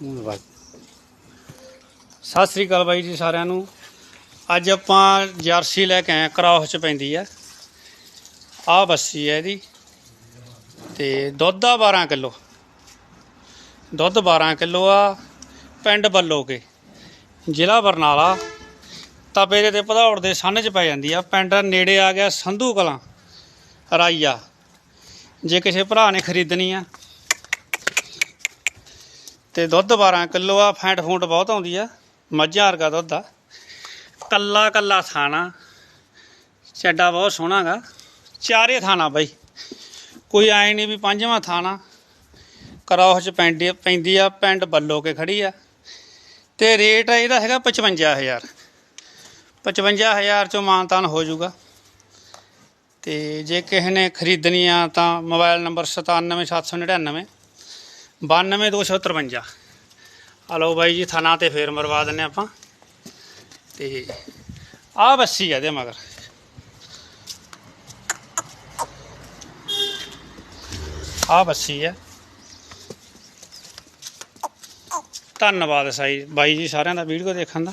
ਧੰਨਵਾਦ। ਸਤਿ ਸ੍ਰੀ ਅਕਾਲ ਬਾਈ ਜੀ ਸਾਰਿਆਂ ਨੂੰ। ਅੱਜ ਆਪਾਂ ਜਰਸੀ ਲੈ ਕੇ ਆਏ ਕਰਾਸ ਚ ਪੈਂਦੀ ਆ। ਆਹ ਬੱਸੀ ਹੈ ਇਹਦੀ। ਤੇ ਦੁੱਧ ਆ 12 ਕਿਲੋ। ਦੁੱਧ 12 ਕਿਲੋ ਆ, ਪਿੰਡ ਬੱਲੋਕੇ। ਜ਼ਿਲ੍ਹਾ ਬਰਨਾਲਾ। ਤਪੇ ਦੇ ਭਦੌੜ ਦੇ ਸੰਨ ਚ ਪੈ ਜਾਂਦੀ ਆ। ਪਿੰਡ ਨੇੜੇ ਆ ਗਿਆ ਸੰਧੂ ਕਲਾਂ, ਰਾਈਆ। ਜੇ ਕਿਸੇ ਭਰਾ ਨੇ ਖਰੀਦਣੀ ਆ ਤੇ ਦੁੱਧ 12 ਕਿਲੋ ਆ, ਫੈਂਟ ਫੂੰਟ ਬਹੁਤ ਆਉਂਦੀ ਆ, ਮੱਝਾਂ ਵਰਗਾ ਦੁੱਧ ਆ। ਕੱਲਾ ਕੱਲਾ ਥਾਣਾ ਚੱਡਾ ਬਹੁਤ ਸੋਹਣਾਗਾ ਚਾਰੇ ਥਾਣਾ ਬਾਈ। ਕੋਈ ਐ ਨਹੀਂ ਵੀ ਪੰਜਵਾਂ ਥਾਣਾ ਕਰਾਸ ਚ ਪੈਂਦੀ ਪੈਂਦੀ ਆ, ਪਿੰਡ ਬੱਲੋ ਕੇ ਖੜੀ ਆ। ਤੇ ਰੇਟ ਇਹਦਾ ਹੈਗਾ 55000 55000 ਚੋਂ ਮਾਨਤਾਨ ਹੋ ਜਾਊਗਾ। ਤੇ ਜੇ ਕਿਸੇ ਨੇ ਖਰੀਦਣੀ ਆ ਤਾਂ ਮੋਬਾਈਲ ਨੰਬਰ 97799 92253 ਹਲੋ ਬਾਈ ਜੀ, ਥਾਣਾ ਤੇ ਫੇਰ ਮਰਵਾ ਦਿੰਨੇ ਆਪਾਂ। ਤੇ ਆ ਬੱਸੀ ਆ ਦੇ ਮਗਰ। ਆ ਬੱਸੀ ਆ। ਧੰਨਵਾਦ ਸਾਈ ਬਾਈ ਜੀ ਸਾਰਿਆਂ ਦਾ ਵੀਡੀਓ ਦੇਖਣ ਦਾ।